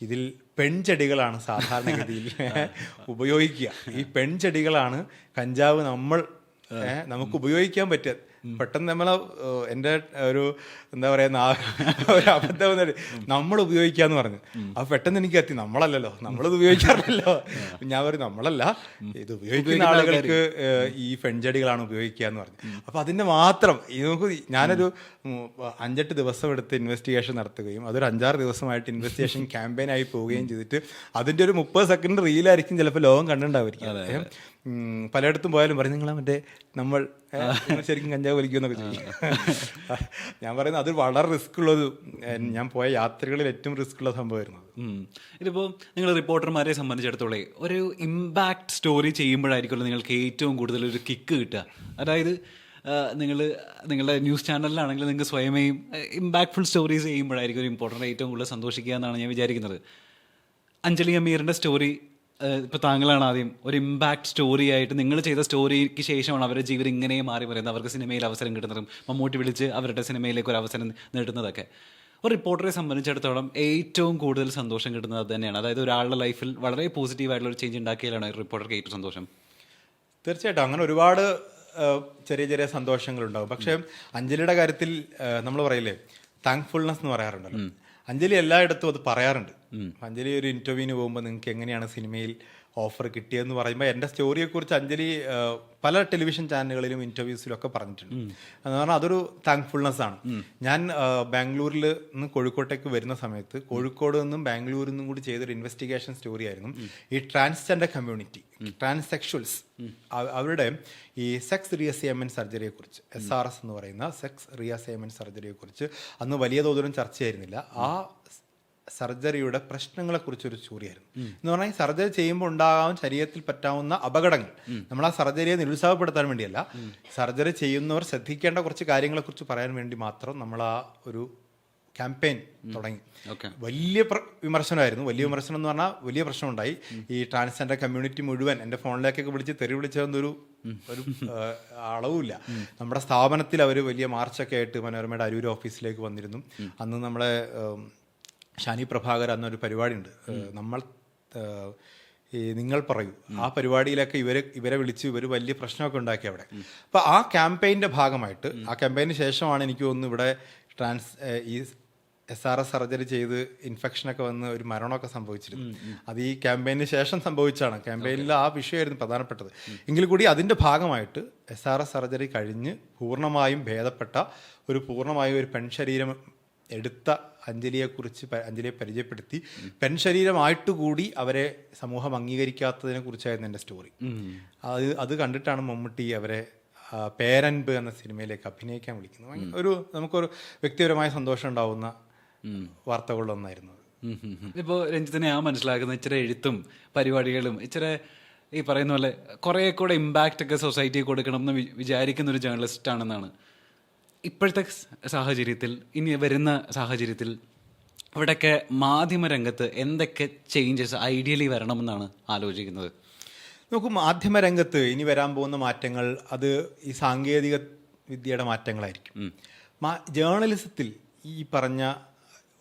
ഇതിൽ പെൺചെടികളാണ് സാധാരണഗതിയിൽ ഉപയോഗിക്കുക. ഈ പെൺചെടികളാണ് കഞ്ചാവ് നമ്മൾ നമുക്ക് ഉപയോഗിക്കാൻ പറ്റുക. പെട്ടെന്ന് നമ്മളെ എന്റെ ഒരു എന്താ പറയാ ഒരു അബദ്ധം വന്നിട്ട് നമ്മൾ ഉപയോഗിക്കാന്ന് പറഞ്ഞു. അപ്പൊ പെട്ടെന്ന് എനിക്ക് എത്തി. നമ്മളല്ലല്ലോ. നമ്മളത് ഉപയോഗിക്കാറില്ലല്ലോ. ഞാൻ പറയും നമ്മളല്ല. ഇത് ഉപയോഗിക്കുന്ന ആളുകൾക്ക് ഈ പെൺചെടികളാണ് ഉപയോഗിക്കുക എന്ന് പറഞ്ഞു അപ്പൊ അതിന്റെ മാത്രം നമുക്ക് ഞാനൊരു അഞ്ചെട്ട് ദിവസം എടുത്ത് ഇൻവെസ്റ്റിഗേഷൻ നടത്തുകയും അതൊരു അഞ്ചാറ് ദിവസമായിട്ട് ഇൻവെസ്റ്റിഗേഷൻ ക്യാമ്പയിൻ ആയി പോവുകയും ചെയ്തിട്ട് അതിന്റെ ഒരു മുപ്പത് സെക്കൻഡ് റീലായിരിക്കും ചിലപ്പോൾ ലോകം കണ്ടിട്ടുണ്ടാവുമായിരിക്കും. പലയിടത്തും പോയാലും പറയും നിങ്ങളെ മറ്റേ നമ്മൾ ശരിക്കും കഞ്ചാവ് വലിക്കുമെന്നൊക്കെ ചെയ്യും. ഞാൻ പറയുന്നത് അത് വളരെ റിസ്ക് ഉള്ളത് ഞാൻ പോയ യാത്രകളിൽ ഏറ്റവും റിസ്ക് ഉള്ള സംഭവമായിരുന്നു. ഇതിപ്പോൾ നിങ്ങൾ റിപ്പോർട്ടർമാരെ സംബന്ധിച്ചിടത്തോളം ഒരു ഇമ്പാക്ട് സ്റ്റോറി ചെയ്യുമ്പോഴായിരിക്കുമല്ലോ നിങ്ങൾക്ക് ഏറ്റവും കൂടുതൽ ഒരു കിക്ക് കിട്ടുക. അതായത് നിങ്ങൾ നിങ്ങളുടെ ന്യൂസ് ചാനലിലാണെങ്കിൽ നിങ്ങൾക്ക് സ്വയമേയും ഇമ്പാക്ട്ഫുൾ സ്റ്റോറീസ് ചെയ്യുമ്പോഴായിരിക്കും ഒരു ഇമ്പോർട്ടന്റ് ഏറ്റവും കൂടുതൽ സന്തോഷിക്കുക എന്നാണ് ഞാൻ വിചാരിക്കുന്നത്. അഞ്ജലി അമീറിന്റെ സ്റ്റോറി ഇപ്പോൾ താങ്കളാണ് ആദ്യം ഒരു ഇമ്പാക്ട് സ്റ്റോറി ആയിട്ട് നിങ്ങൾ ചെയ്ത സ്റ്റോറിക്ക് ശേഷമാണ് അവരുടെ ജീവിതം ഇങ്ങനെ മാറി പറയുന്നത്. അവർക്ക് സിനിമയിൽ അവസരം കിട്ടുന്നതും മമ്മൂട്ടി വിളിച്ച് അവരുടെ സിനിമയിലേക്ക് ഒരു അവസരം നേടുന്നതൊക്കെ. ഒരു റിപ്പോർട്ടറെ സംബന്ധിച്ചിടത്തോളം ഏറ്റവും കൂടുതൽ സന്തോഷം കിട്ടുന്നത് അത് തന്നെയാണ്. അതായത് ഒരാളുടെ ലൈഫിൽ വളരെ പോസിറ്റീവായിട്ടുള്ള ഒരു ചേഞ്ച് ഉണ്ടാക്കിയാലാണ് ഒരു റിപ്പോർട്ടർക്ക് ഏറ്റവും സന്തോഷം. തീർച്ചയായിട്ടും. അങ്ങനെ ഒരുപാട് ചെറിയ ചെറിയ സന്തോഷങ്ങളുണ്ടാകും പക്ഷേ അഞ്ജലിയുടെ കാര്യത്തിൽ നമ്മൾ പറയില്ലേ താങ്ക്ഫുൾനെസ് എന്ന് പറയാറുണ്ടല്ലോ. അഞ്ജലി എല്ലായിടത്തും അത് പറയാറുണ്ട്. അഞ്ജലി ഒരു ഇന്റർവ്യൂവിന് പോകുമ്പോൾ നിങ്ങൾക്ക് എങ്ങനെയാണ് സിനിമയിൽ ഓഫർ കിട്ടിയെന്ന് പറയുമ്പോൾ എന്റെ സ്റ്റോറിയെക്കുറിച്ച് അഞ്ജലി പല ടെലിവിഷൻ ചാനലുകളിലും ഇന്റർവ്യൂസിലും ഒക്കെ പറഞ്ഞിട്ടുണ്ട് എന്ന് പറഞ്ഞാൽ അതൊരു താങ്ക്ഫുൾനെസ് ആണ്. ഞാൻ ബാംഗ്ലൂരിൽ നിന്ന് കോഴിക്കോട്ടേക്ക് വരുന്ന സമയത്ത് കോഴിക്കോട് നിന്നും ബാംഗ്ലൂരിൽ നിന്നും കൂടി ചെയ്തൊരു ഇൻവെസ്റ്റിഗേഷൻ സ്റ്റോറി ആയിരുന്നു. ഈ ട്രാൻസ്ജെൻഡർ കമ്മ്യൂണിറ്റി ട്രാൻസെക്ഷൽസ് അവരുടെ ഈ സെക്സ് റിയസൈൻമെന്റ് സർജറിയെക്കുറിച്ച് എസ് ആർ എസ് എന്ന് പറയുന്ന സെക്സ് റിയസൈൻമെന്റ് സർജറിയെക്കുറിച്ച് അന്ന് വലിയ തോതിലും ചർച്ചയായിരുന്നില്ല. ആ സർജറിയുടെ പ്രശ്നങ്ങളെക്കുറിച്ചൊരു ചൂറിയായിരുന്നു. എന്ന് പറഞ്ഞാൽ സർജറി ചെയ്യുമ്പോൾ ഉണ്ടാകാവുന്ന ശരീരത്തിൽ പറ്റാവുന്ന അപകടങ്ങൾ. നമ്മൾ ആ സർജറിയെ നിരുത്സാഹപ്പെടുത്താൻ വേണ്ടിയല്ല. സർജറി ചെയ്യുന്നവർ ശ്രദ്ധിക്കേണ്ട കുറച്ച് കാര്യങ്ങളെക്കുറിച്ച് പറയാൻ വേണ്ടി മാത്രം നമ്മൾ ആ ഒരു ക്യാമ്പയിൻ തുടങ്ങി. വലിയ വിമർശനമായിരുന്നു. വലിയ വിമർശനം എന്ന് പറഞ്ഞാൽ വലിയ പ്രശ്നമുണ്ടായി. ഈ ട്രാൻസ്ജെൻഡർ കമ്മ്യൂണിറ്റി മുഴുവൻ എന്റെ ഫോണിലേക്കൊക്കെ വിളിച്ച് തെറി വിളിച്ചതൊന്നൊരു ഒരു അളവില്ല നമ്മുടെ സ്ഥാപനത്തിൽ അവർ വലിയ മാർച്ചൊക്കെ ആയിട്ട് മനോരമയുടെ അരൂർ ഓഫീസിലേക്ക് വന്നിരുന്നു. അന്ന് നമ്മളെ ഷാനി പ്രഭാകർ എന്നൊരു പരിപാടിയുണ്ട്. ഉണ്ട് നമ്മൾ ഈ നിങ്ങൾ പറയൂ. ആ പരിപാടിയിലൊക്കെ ഇവരെ ഇവരെ വിളിച്ച് ഇവർ വലിയ പ്രശ്നമൊക്കെ ഉണ്ടാക്കി അവിടെ. അപ്പോൾ ആ ക്യാമ്പയിന്റെ ഭാഗമായിട്ട് ആ ക്യാമ്പയിന് ശേഷമാണ് എനിക്ക് തോന്നുന്നു ഇവിടെ ട്രാൻസ് ഈ എസ് ആർ എസ് സർജറി ചെയ്ത് ഇൻഫെക്ഷനൊക്കെ വന്ന് ഒരു മരണമൊക്കെ സംഭവിച്ചിരുന്നു. അത് ഈ ക്യാമ്പയിന് ശേഷം സംഭവിച്ചാണ്. ക്യാമ്പയിനിൽ ആ വിഷയമായിരുന്നു പ്രധാനപ്പെട്ടത്. എങ്കിൽ കൂടി അതിന്റെ ഭാഗമായിട്ട് എസ് ആർ എസ് സർജറി കഴിഞ്ഞ് പൂർണമായും ഭേദപ്പെട്ട ഒരു പൂർണമായും ഒരു പെൺശരീരം എടുത്ത അഞ്ജലിയെക്കുറിച്ച് അഞ്ജലിയെ പരിചയപ്പെടുത്തി. പെൺ ശരീരമായിട്ട് കൂടി അവരെ സമൂഹം അംഗീകരിക്കാത്തതിനെ കുറിച്ചായിരുന്നു എന്റെ സ്റ്റോറി. അത് അത് കണ്ടിട്ടാണ് മമ്മൂട്ടി അവരെ ആ, പേരൻപ് എന്ന സിനിമയിലേക്ക് അഭിനയിക്കാൻ വിളിക്കുന്നത്. ഒരു നമുക്കൊരു വ്യക്തിപരമായ സന്തോഷം ഉണ്ടാവുന്ന വാർത്തകളിലൊന്നായിരുന്നു ഇപ്പോൾ രഞ്ജിത്തിനെ ഞാൻ മനസ്സിലാക്കുന്ന ഇച്ചിരി എഴുത്തും പരിപാടികളും ഇച്ചിരി ഈ പറയുന്ന പോലെ കുറേ കൂടെ ഇമ്പാക്റ്റ് ഒക്കെ സൊസൈറ്റിയിൽ കൊടുക്കണം എന്ന് വിചാരിക്കുന്ന ഒരു ജേർണലിസ്റ്റ് ആണെന്നാണ് ഇപ്പോഴത്തെ സാഹചര്യത്തിൽ ഇനി വരുന്ന സാഹചര്യത്തിൽ ഇവിടെയൊക്കെ മാധ്യമരംഗത്ത് എന്തൊക്കെ ചേഞ്ചസ് ഐഡിയലി വരണമെന്നാണ് ആലോചിക്കുന്നത്? നോക്കൂ മാധ്യമരംഗത്ത് ഇനി വരാൻ പോകുന്ന മാറ്റങ്ങൾ അത് ഈ സാങ്കേതിക വിദ്യയുടെ മാറ്റങ്ങളായിരിക്കും. ജേർണലിസത്തിൽ ഈ പറഞ്ഞ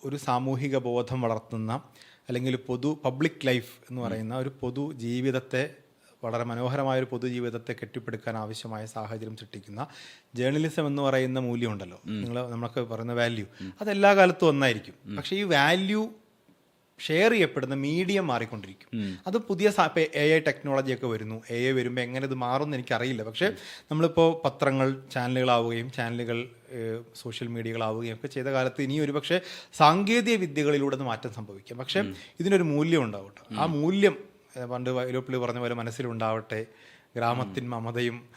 ഒരു സാമൂഹിക ബോധം വളർത്തുന്ന അല്ലെങ്കിൽ പൊതു പബ്ലിക് ലൈഫ് എന്ന് പറയുന്ന ഒരു പൊതു ജീവിതത്തെ വളരെ മനോഹരമായ ഒരു പൊതുജീവിതത്തെ കെട്ടിപ്പടുക്കാൻ ആവശ്യമായ സാഹചര്യം സൃഷ്ടിക്കുന്ന ജേർണലിസം എന്ന് പറയുന്ന മൂല്യമുണ്ടല്ലോ. നിങ്ങൾ നമ്മൾക്ക് പറയുന്ന വാല്യൂ അതെല്ലാ കാലത്തും ഒന്നായിരിക്കും. പക്ഷേ ഈ വാല്യൂ ഷെയർ ചെയ്യപ്പെടുന്ന മീഡിയം മാറിക്കൊണ്ടിരിക്കും. അത് പുതിയ എ ഐ ടെക്നോളജി ഒക്കെ വരുന്നു. എ ഐ വരുമ്പോൾ എങ്ങനെ ഇത് മാറും മാറുമെന്ന് എനിക്കറിയില്ല. പക്ഷേ നമ്മളിപ്പോൾ പത്രങ്ങൾ ചാനലുകളാവുകയും ചാനലുകൾ സോഷ്യൽ മീഡിയകളാവുകയും ഒക്കെ ചെയ്ത കാലത്ത് ഇനി ഒരു പക്ഷേ സാങ്കേതിക വിദ്യകളിലൂടെ മാറ്റം സംഭവിക്കാം. പക്ഷേ ഇതിനൊരു മൂല്യം ഉണ്ടാവും കേട്ടോ ആ മൂല്യം പണ്ട് വൈലോപ്പിള്ളി പറഞ്ഞ പോലെ മനസ്സിലുണ്ടാവട്ടെ. ഗ്രാമത്തിൻ മമതയും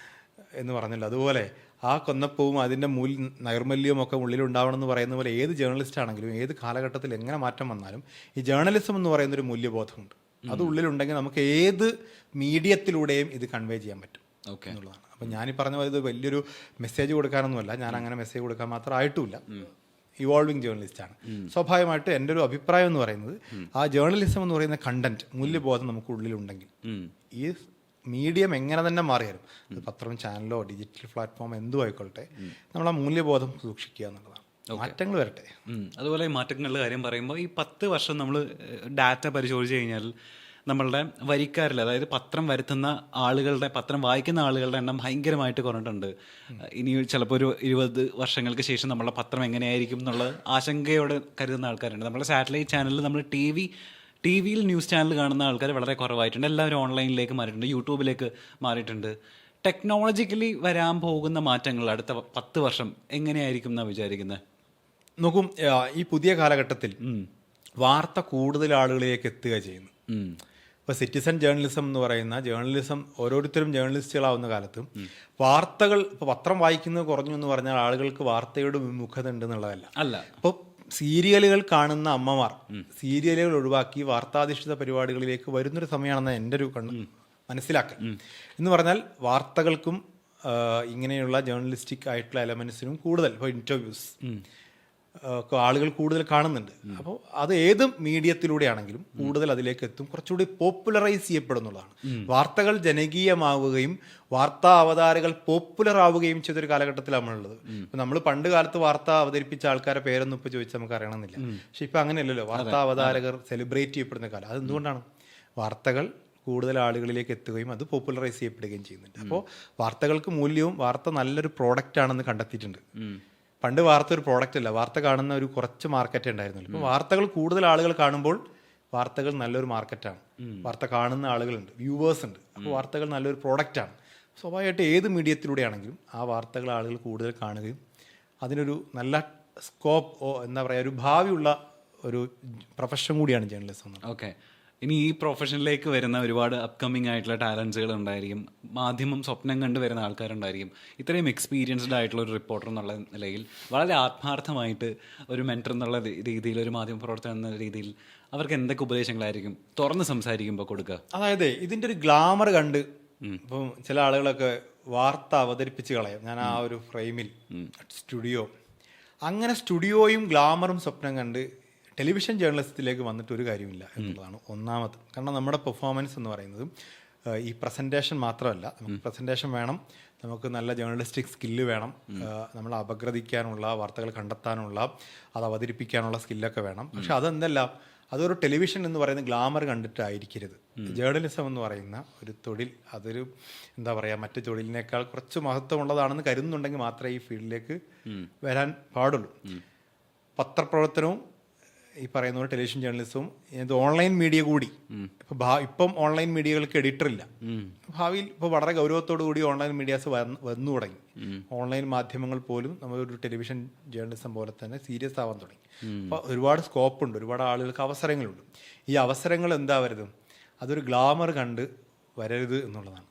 എന്ന് പറഞ്ഞല്ലോ. അതുപോലെ ആ കൊന്നപ്പവും അതിന്റെ മൂൽ നൈർമല്യവും ഒക്കെ ഉള്ളിലുണ്ടാവണം എന്ന് പറയുന്ന പോലെ ഏത് ജേർണലിസ്റ്റ് ആണെങ്കിലും ഏത് കാലഘട്ടത്തിൽ എങ്ങനെ മാറ്റം വന്നാലും ഈ ജേർണലിസം എന്ന് പറയുന്ന ഒരു മൂല്യബോധമുണ്ട് അത് ഉള്ളിലുണ്ടെങ്കിൽ നമുക്ക് ഏത് മീഡിയത്തിലൂടെയും ഇത് കൺവേ ചെയ്യാൻ പറ്റും ഓക്കെ. എന്നുള്ളതാണ്. അപ്പം ഞാനീ പറഞ്ഞ പോലെ ഇത് വലിയൊരു മെസ്സേജ് കൊടുക്കാനൊന്നുമല്ല. ഞാൻ അങ്ങനെ മെസ്സേജ് കൊടുക്കാൻ മാത്രം ആയിട്ടുമില്ല. ഇവോൾവിങ് ജേർണലിസ്റ്റാണ് ആണ്. സ്വാഭാവികമായിട്ട് എന്റെ ഒരു അഭിപ്രായം എന്ന് പറയുന്നത് ആ ജേർണലിസം എന്ന് പറയുന്ന കണ്ടന്റ് മൂല്യബോധം നമുക്ക് ഉള്ളിലുണ്ടെങ്കിൽ ഈ മീഡിയം എങ്ങനെ തന്നെ മാറിയാലും അത് പത്രം ചാനലോ ഡിജിറ്റൽ പ്ലാറ്റ്ഫോം എന്തും ആയിക്കൊള്ളട്ടെ നമ്മൾ ആ മൂല്യബോധം സൂക്ഷിക്കുക എന്നുള്ളതാണ്. മാറ്റങ്ങൾ വരട്ടെ. അതുപോലെ മാറ്റങ്ങളുടെ കാര്യം പറയുമ്പോൾ ഈ പത്ത് വർഷം നമ്മൾ ഡാറ്റ പരിശോധിച്ച് കഴിഞ്ഞാൽ നമ്മളുടെ വരിക്കാരിൽ അതായത് പത്രം വരുത്തുന്ന ആളുകളുടെ പത്രം വായിക്കുന്ന ആളുകളുടെ എണ്ണം ഭയങ്കരമായിട്ട് കുറഞ്ഞിട്ടുണ്ട്. ഇനി ചിലപ്പോൾ ഒരു ഇരുപത് വർഷങ്ങൾക്ക് ശേഷം നമ്മളെ പത്രം എങ്ങനെയായിരിക്കും എന്നുള്ള ആശങ്കയോടെ കരുതുന്ന ആൾക്കാരുണ്ട്. നമ്മുടെ സാറ്റലൈറ്റ് ചാനലിൽ നമ്മൾ ടി വി ടി വിയിൽ ന്യൂസ് ചാനൽ കാണുന്ന ആൾക്കാർ വളരെ കുറവായിട്ടുണ്ട്. എല്ലാവരും ഓൺലൈനിലേക്ക് മാറിയിട്ടുണ്ട്. യൂട്യൂബിലേക്ക് മാറിയിട്ടുണ്ട്. ടെക്നോളജിക്കലി വരാൻ പോകുന്ന മാറ്റങ്ങൾ അടുത്ത പത്ത് വർഷം എങ്ങനെയായിരിക്കും എന്നാണ് വിചാരിക്കുന്നത് നോക്കും ഈ പുതിയ കാലഘട്ടത്തിൽ വാർത്ത കൂടുതൽ ആളുകളിലേക്ക് എത്തുക ചെയ്യുന്നു. ഇപ്പോൾ സിറ്റിസൺ ജേർണലിസം എന്ന് പറയുന്ന ജേർണലിസം ഓരോരുത്തരും ജേർണലിസ്റ്റുകളാവുന്ന കാലത്തും വാർത്തകൾ ഇപ്പോൾ പത്രം വായിക്കുന്നത് കുറഞ്ഞു എന്ന് പറഞ്ഞാൽ ആളുകൾക്ക് വാർത്തയുടെ വിമുഖത ഉണ്ട് എന്നുള്ളതല്ല. അല്ല. ഇപ്പോൾ സീരിയലുകൾ കാണുന്ന അമ്മമാർ സീരിയലുകൾ ഒഴിവാക്കി വാർത്താധിഷ്ഠിത പരിപാടികളിലേക്ക് വരുന്നൊരു സമയമാണെന്ന് എന്റെ ഒരു കണ്ണ് മനസ്സിലാക്കൽ. എന്ന് പറഞ്ഞാൽ വാർത്തകൾക്കും ഇങ്ങനെയുള്ള ജേർണലിസ്റ്റിക് ആയിട്ടുള്ള എലമെൻസിനും കൂടുതൽ. ഇപ്പോൾ ഇന്റർവ്യൂസ് ഒക്കെ ആളുകൾ കൂടുതൽ കാണുന്നുണ്ട്. അപ്പോൾ അത് ഏത് മീഡിയത്തിലൂടെയാണെങ്കിലും കൂടുതൽ അതിലേക്ക് എത്തും. കുറച്ചുകൂടി പോപ്പുലറൈസ് ചെയ്യപ്പെടുന്നതാണ് വാർത്തകൾ ജനകീയമാവുകയും വാർത്താ അവതാരകൾ പോപ്പുലർ ആവുകയും ചെയ്തൊരു കാലഘട്ടത്തിലാണ് നമ്മളുള്ളത് ഇപ്പൊ നമ്മൾ പണ്ട് കാലത്ത് വാർത്ത അവതരിപ്പിച്ച ആൾക്കാരെ പേരൊന്നും ഇപ്പൊ ചോദിച്ചാൽ നമുക്ക് അറിയണമെന്നില്ല. പക്ഷെ ഇപ്പൊ അങ്ങനെയല്ലല്ലോ. വാർത്താ അവതാരകർ സെലിബ്രേറ്റ് ചെയ്യപ്പെടുന്ന കാലം. അത് എന്തുകൊണ്ടാണ്? വാർത്തകൾ കൂടുതൽ ആളുകളിലേക്ക് എത്തുകയും അത് പോപ്പുലറൈസ് ചെയ്യപ്പെടുകയും ചെയ്യുന്നുണ്ട്. അപ്പോൾ വാർത്തകൾക്ക് മൂല്യവും വാർത്ത നല്ലൊരു പ്രോഡക്റ്റ് ആണെന്ന് കണ്ടെത്തിയിട്ടുണ്ട് പണ്ട് വാർത്ത ഒരു പ്രോഡക്റ്റ് അല്ല വാർത്ത കാണുന്ന ഒരു കുറച്ച് മാർക്കറ്റ് ഉണ്ടായിരുന്നില്ല ഇപ്പോൾ വാർത്തകൾ കൂടുതൽ ആളുകൾ കാണുമ്പോൾ വാർത്തകൾ നല്ലൊരു മാർക്കറ്റാണ് വാർത്ത കാണുന്ന ആളുകളുണ്ട്. വ്യൂവേഴ്സ് ഉണ്ട്. അപ്പോൾ വാർത്തകൾ നല്ലൊരു പ്രോഡക്റ്റാണ് സ്വാഭാവികമായിട്ട് ഏത് മീഡിയത്തിലൂടെയാണെങ്കിലും ആ വാർത്തകൾ ആളുകൾ കൂടുതൽ കാണുകയും അതിനൊരു നല്ല സ്കോപ്പ് എന്താ പറയുക ഒരു ഭാവിയുള്ള ഒരു പ്രൊഫഷൻ കൂടിയാണ് ജേർണലിസം ഓക്കെ ഇനി ഈ പ്രൊഫഷനിലേക്ക് വരുന്ന ഒരുപാട് അപ്കമിങ് ആയിട്ടുള്ള ടാലൻസുകൾ ഉണ്ടായിരിക്കും. മാധ്യമം സ്വപ്നം കണ്ട് വരുന്ന ആൾക്കാരുണ്ടായിരിക്കും. ഇത്രയും എക്സ്പീരിയൻസ്ഡ് ആയിട്ടുള്ള ഒരു റിപ്പോർട്ടർ എന്നുള്ള നിലയിൽ വളരെ ആത്മാർത്ഥമായിട്ട് ഒരു മെന്റർ എന്നുള്ള രീതിയിൽ ഒരു മാധ്യമ പ്രവർത്തനം എന്ന രീതിയിൽ അവർക്ക് എന്തൊക്കെ ഉപദേശങ്ങളായിരിക്കും? തുറന്ന് സംസാരിക്കുമ്പോൾ കൊടുക്കുക അതായത് ഇതിന്റെ ഒരു ഗ്ലാമർ കണ്ട് ഇപ്പം ചില ആളുകളൊക്കെ വാർത്ത അവതരിപ്പിച്ച് കളയും. ഞാൻ ആ ഒരു ഫ്രെയിമിൽ സ്റ്റുഡിയോ അങ്ങനെ സ്റ്റുഡിയോയും ഗ്ലാമറും സ്വപ്നം കണ്ട് ടെലിവിഷൻ ജേർണലിസത്തിലേക്ക് വന്നിട്ട് ഒരു കാര്യമില്ല എന്നുള്ളതാണ് ഒന്നാമത്. കാരണം നമ്മുടെ പെർഫോമൻസ് എന്ന് പറയുന്നത് ഈ പ്രസന്റേഷൻ മാത്രമല്ല. നമുക്ക് പ്രസന്റേഷൻ വേണം. നമുക്ക് നല്ല ജേർണലിസ്റ്റിക് സ്കില്ല് വേണം. നമ്മൾ അപഗ്രഥിക്കാനുള്ള വാർത്തകൾ കണ്ടെത്താനുള്ള അത് അവതരിപ്പിക്കാനുള്ള സ്കില്ലൊക്കെ വേണം. പക്ഷെ അതെന്തല്ല അതൊരു ടെലിവിഷൻ എന്ന് പറയുന്ന ഗ്ലാമർ കണ്ടിട്ടായിരിക്കരുത്. ജേർണലിസം എന്ന് പറയുന്ന ഒരു തൊഴിൽ അതൊരു എന്താ പറയുക മറ്റു തൊഴിലിനേക്കാൾ കുറച്ച് മഹത്വമുള്ളതാണെന്ന് കരുതുന്നുണ്ടെങ്കിൽ മാത്രമേ ഈ ഫീൽഡിലേക്ക് വരാൻ പാടുള്ളൂ. പത്രപ്രവർത്തനവും ഈ പറയുന്ന പോലെ ടെലിവിഷൻ ജേർണലിസവും ഇത് ഓൺലൈൻ മീഡിയ കൂടി. ഇപ്പൊ ഓൺലൈൻ മീഡിയകൾക്ക് എഡിറ്റർ ഇല്ല. ഭാവിയിൽ ഇപ്പോൾ വളരെ ഗൗരവത്തോടു കൂടി ഓൺലൈൻ മീഡിയാസ് വന്നു തുടങ്ങി. ഓൺലൈൻ മാധ്യമങ്ങൾ പോലും നമ്മളൊരു ടെലിവിഷൻ ജേർണലിസം പോലെ തന്നെ സീരിയസ് ആവാൻ തുടങ്ങി. അപ്പോൾ ഒരുപാട് സ്കോപ്പ് ഉണ്ട് ഒരുപാട് ആളുകൾക്ക് അവസരങ്ങളുണ്ട്. ഈ അവസരങ്ങൾ എന്താവരുത് അതൊരു ഗ്ലാമർ കണ്ട് വരരുത് എന്നുള്ളതാണ്.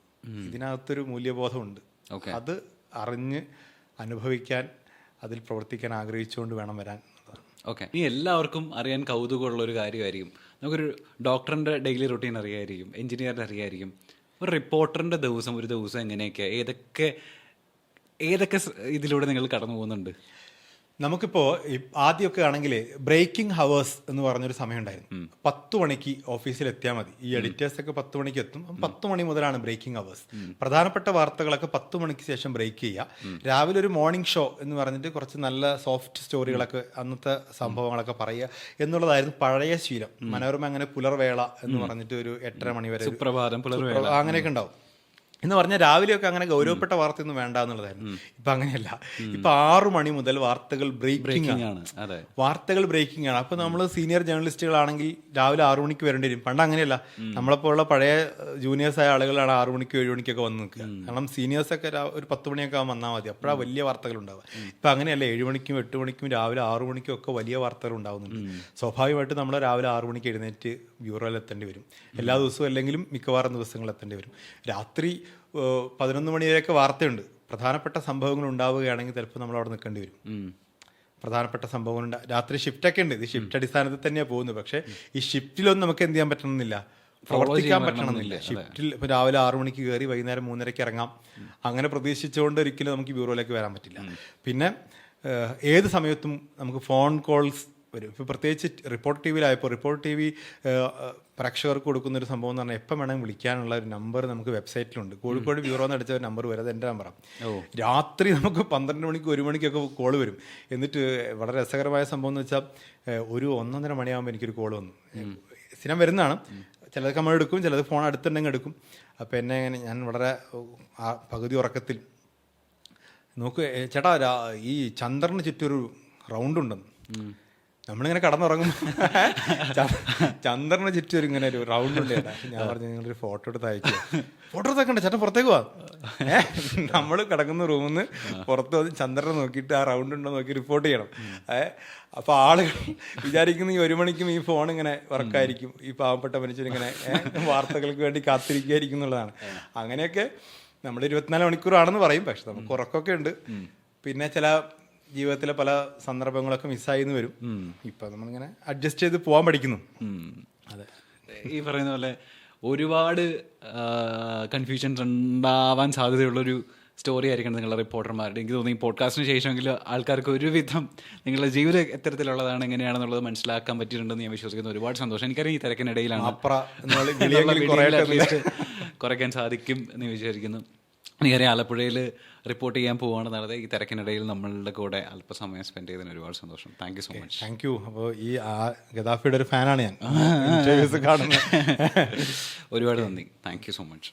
ഇതിനകത്തൊരു മൂല്യബോധമുണ്ട്. അത് അറിഞ്ഞ് അനുഭവിക്കാൻ അതിൽ പ്രവർത്തിക്കാൻ ആഗ്രഹിച്ചുകൊണ്ട് വേണം വരാൻ. ഓക്കെ ഇനി എല്ലാവർക്കും അറിയാൻ കൗതുകമുള്ള ഒരു കാര്യമായിരിക്കും. നമുക്കൊരു ഡോക്ടറിന്റെ ഡെയിലി റൊട്ടീൻ അറിയായിരിക്കും എഞ്ചിനീയറിന്റെ അറിയായിരിക്കും. ഒരു റിപ്പോർട്ടറിന്റെ ദിവസം ഒരു ദിവസം എങ്ങനെയൊക്കെ ഏതൊക്കെ ഏതൊക്കെ ഇതിലൂടെ നിങ്ങൾ കടന്നു പോകുന്നുണ്ട് നമുക്കിപ്പോ ഈ ആദ്യമൊക്കെ ആണെങ്കിൽ ബ്രേക്കിംഗ് ഹവേഴ്സ് എന്ന് പറഞ്ഞൊരു സമയം ഉണ്ടായിരുന്നു പത്ത് മണിക്ക് ഓഫീസിൽ എത്തിയാൽ മതി. ഈ എഡിറ്റേഴ്സ് ഒക്കെ പത്ത് മണിക്ക് എത്തും. പത്ത് മണി മുതലാണ് ബ്രേക്കിംഗ് ഹവേഴ്സ് പ്രധാനപ്പെട്ട വാർത്തകളൊക്കെ പത്ത് മണിക്ക് ശേഷം ബ്രേക്ക് ചെയ്യുക രാവിലെ ഒരു മോർണിംഗ് ഷോ എന്ന് പറഞ്ഞിട്ട് കുറച്ച് നല്ല സോഫ്റ്റ് സ്റ്റോറികളൊക്കെ അന്നത്തെ സംഭവങ്ങളൊക്കെ പറയുക എന്നുള്ളതായിരുന്നു പഴയ ശീലം. മനോരമ അങ്ങനെ പുലർവേള എന്ന് പറഞ്ഞിട്ട് ഒരു എട്ടര മണി വരെ അങ്ങനെയൊക്കെ ഉണ്ടാവും. എന്ന് പറഞ്ഞാൽ രാവിലെയൊക്കെ അങ്ങനെ ഗൗരവപ്പെട്ട വാർത്തയൊന്നും വേണ്ട എന്നുള്ളതായിരുന്നു ഇപ്പൊ അങ്ങനെയല്ല. ഇപ്പൊ ആറു മണി മുതൽ വാർത്തകൾ ബ്രേക്കിംഗ് ആണ്. വാർത്തകൾ ബ്രേക്കിംഗ് ആണ്. അപ്പൊ നമ്മൾ സീനിയർ ജേർണലിസ്റ്റുകളാണെങ്കിൽ രാവിലെ ആറു മണിക്ക് വരേണ്ടി വരും. പണ്ട് അങ്ങനെയല്ല. നമ്മളെപ്പോലുള്ള പഴയ ജൂനിയേഴ്സ് ആയ ആളുകളാണ് ആറു മണിക്ക് ഏഴു മണിക്കൊക്കെ വന്ന് നിൽക്കുക. കാരണം സീനിയേഴ്സ് ഒക്കെ ഒരു പത്ത് മണിയൊക്കെ വന്നാൽ മതി. അപ്പോഴാണ് വലിയ വാർത്തകൾ ഉണ്ടാവുക. ഇപ്പൊ അങ്ങനെയല്ല. ഏഴു മണിക്കും എട്ട് മണിക്കും രാവിലെ ആറു മണിക്കും ഒക്കെ വലിയ വാർത്തകൾ ഉണ്ടാവുന്നുണ്ട്. സ്വാഭാവികമായിട്ട് നമ്മൾ രാവിലെ ആറു മണിക്ക് എഴുന്നേറ്റ് ബ്യൂറോയിൽ എത്തേണ്ടി വരും. എല്ലാ ദിവസവും അല്ലെങ്കിലും മിക്കവാറും ദിവസങ്ങളിൽ എത്തേണ്ടി വരും. രാത്രി പതിനൊന്ന് മണിവരെയൊക്കെ വാർത്തയുണ്ട്. പ്രധാനപ്പെട്ട സംഭവങ്ങൾ ഉണ്ടാവുകയാണെങ്കിൽ ചിലപ്പോൾ നമ്മൾ അവിടെ നിൽക്കേണ്ടി വരും. പ്രധാനപ്പെട്ട സംഭവങ്ങളുണ്ട് രാത്രി ഷിഫ്റ്റ് ഒക്കെ ഉണ്ട്. ഇത് ഷിഫ്റ്റ് അടിസ്ഥാനത്തിൽ തന്നെയാണ് പോകുന്നത്. പക്ഷേ ഈ ഷിഫ്റ്റിലൊന്നും നമുക്ക് എന്ത് ചെയ്യാൻ പറ്റണമെന്നില്ല. പ്രവർത്തിക്കാൻ പറ്റണമെന്നില്ല. ഷിഫ്റ്റിൽ ഇപ്പോൾ രാവിലെ ആറു മണിക്ക് കയറി വൈകുന്നേരം മൂന്നരയ്ക്ക് ഇറങ്ങാം. അങ്ങനെ പ്രതീക്ഷിച്ചുകൊണ്ട് ഒരിക്കലും നമുക്ക് ബ്യൂറോയിലേക്ക് വരാൻ പറ്റില്ല. പിന്നെ ഏത് സമയത്തും നമുക്ക് ഫോൺ കോൾസ് വരും. ഇപ്പോൾ പ്രത്യേകിച്ച് റിപ്പോർട്ട് ടി വിയിലായപ്പോൾ റിപ്പോർട്ട് ടി വി പ്രേക്ഷകർക്ക് കൊടുക്കുന്ന ഒരു സംഭവം എന്ന് പറഞ്ഞാൽ എപ്പം വേണമെങ്കിൽ വിളിക്കാനുള്ള ഒരു നമ്പർ നമുക്ക് വെബ്സൈറ്റിലുണ്ട്. കോഴിക്കോട് ബ്യൂറോ എന്ന് അടിച്ച ഒരു നമ്പർ വരും. അത് എന്റെ നമ്പറാണ് രാത്രി നമുക്ക് പന്ത്രണ്ട് മണിക്ക് ഒരു മണിക്കൊക്കെ കോൾ വരും. എന്നിട്ട് വളരെ രസകരമായ സംഭവം എന്ന് വെച്ചാൽ ഒരു ഒന്നൊന്നര മണിയാകുമ്പോൾ എനിക്കൊരു കോൾ വന്നു. സ്ഥിരം വരുന്നതാണ്. ചിലതൊക്കെ നമ്മൾ എടുക്കും ചിലത് ഫോൺ അടുത്തുണ്ടെങ്കിൽ എടുക്കും. അപ്പോൾ എന്നെ ഇങ്ങനെ ഞാൻ വളരെ ആ പകുതി ഉറക്കത്തിൽ നോക്ക് ചേട്ടാ ഈ ചന്ദ്രന് ചുറ്റൊരു ഒരു റൗണ്ട് ഉണ്ടെന്ന് നമ്മളിങ്ങനെ കടന്നുറങ്ങും ചന്ദ്രനെ ചുറ്റും ഒരു ഇങ്ങനെ ഒരു റൗണ്ട് ഉണ്ട് ഞാൻ പറഞ്ഞു നിങ്ങളൊരു ഫോട്ടോ എടുത്ത് അയച്ചു ഫോട്ടോ എടുത്തേക്കണ്ട ചേട്ടൻ പുറത്തേക്ക് പോവാ. നമ്മൾ കിടക്കുന്ന റൂമിൽ നിന്ന് പുറത്ത് വന്ന് ചന്ദ്രനെ നോക്കിയിട്ട് ആ റൗണ്ട് ഉണ്ടോ നോക്കി റിപ്പോർട്ട് ചെയ്യണം. ഏഹ് അപ്പൊ ആളുകൾ വിചാരിക്കുന്ന ഈ ഒരു മണിക്കും ഈ ഫോൺ ഇങ്ങനെ വർക്കായിരിക്കും ഈ പാവപ്പെട്ട മനുഷ്യരിങ്ങനെ വാർത്തകൾക്ക് വേണ്ടി കാത്തിരിക്കുകയായിരിക്കും എന്നുള്ളതാണ്. അങ്ങനെയൊക്കെ നമ്മൾ ഇരുപത്തിനാല് മണിക്കൂറാണെന്ന് പറയും. പക്ഷെ നമുക്ക് ഉറക്കമൊക്കെ ഉണ്ട്. പിന്നെ ചില ജീവിതത്തിലെ പല സന്ദർഭങ്ങളൊക്കെ മിസ്സായി എന്ന് വരും ഇപ്പൊ നമ്മളിങ്ങനെ അഡ്ജസ്റ്റ് ചെയ്ത് പോകാൻ പഠിക്കുന്നു. അതെ. ഈ പറയുന്ന പോലെ ഒരുപാട് കൺഫ്യൂഷൻസ് ഉണ്ടാവാൻ സാധ്യതയുള്ളൊരു സ്റ്റോറി ആയിരിക്കണം നിങ്ങളുടെ റിപ്പോർട്ടർമാരുടെ എനിക്ക് തോന്നുന്നു ഈ പോഡ്കാസ്റ്റിന് ശേഷമെങ്കിലും ആൾക്കാർക്ക് ഒരുവിധം നിങ്ങളുടെ ജീവിതം എത്തരത്തിലുള്ളതാണ് എങ്ങനെയാണെന്നുള്ളത് മനസ്സിലാക്കാൻ പറ്റിയിട്ടുണ്ടെന്ന് ഞാൻ വിശ്വസിക്കുന്നു. ഒരുപാട് സന്തോഷം. എനിക്കറിയാം ഈ തിരക്കിനിടയിലാണ്. കുറയ്ക്കാൻ സാധിക്കും എന്ന് വിചാരിക്കുന്നു. എനിക്കറിയാം ആലപ്പുഴയിൽ റിപ്പോർട്ട് ചെയ്യാൻ പോവുകയാണെന്നുള്ളത് ഈ തിരക്കിനിടയിൽ നമ്മളുടെ കൂടെ അല്പസമയം സ്പെൻഡ് ചെയ്തതിന് ഒരുപാട് സന്തോഷം. Thank you so much thank you അപ്പോൾ ഈ ആ ഗദാഫിയുടെ ഒരു ഫാനാണ് ഞാൻ. ഒരുപാട് നന്ദി. Thank you so much